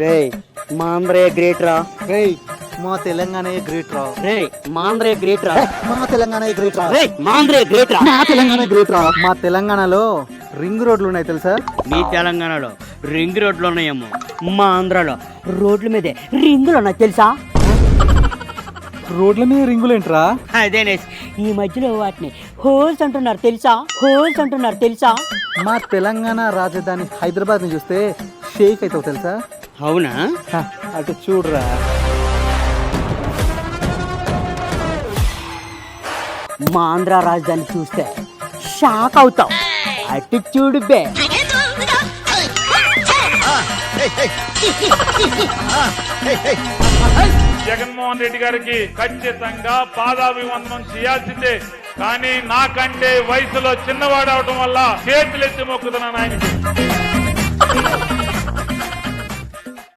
రే మా ఆంధ్రయ్య గ్రేట్ రా. రేయ్ మా తెలంగాణ గ్రేట్ రా. రే మా ఆంధ్రయ్య గ్రేట్ రా. మా తెలంగాణ గ్రేట్ రా. రే గ్రేట్ రా. మా తెలంగాణ గ్రేట్ రా. మా తెలంగాణలో రింగ్ రోడ్లు ఉన్నాయి తెలుసా? మీ తెలంగాణలో రింగ్ రోడ్లు ఉన్నాయేమో. మా ఆంధ్రాలో రోడ్ల మీదే రింగులు ఉన్నాయి తెలుసా? రోడ్ల మీద రింగులు ఏంట్రా? అదేనే ఈ మధ్యలో వాటిని హోల్స్ అంటున్నారు తెలుసా? హోల్స్ అంటున్నారు తెలుసా? మా తెలంగాణ రాజధాని హైదరాబాద్ని చూస్తే షేక్ అవుతావు తెలుసా? అవునా? హ, అటు చూడరా. మా ఆంధ్ర రాజధాని చూస్తే షాక్ అవుతాం. అటు చూడు బే. జగన్మోహన్ రెడ్డి గారికి ఖచ్చితంగా పాదాభివందనం చేయాల్సిందే. కానీ నాకంటే వయసులో చిన్నవాడు అవడం వల్ల చేతులెత్తి మొక్కుతున్నాను ఆయనకి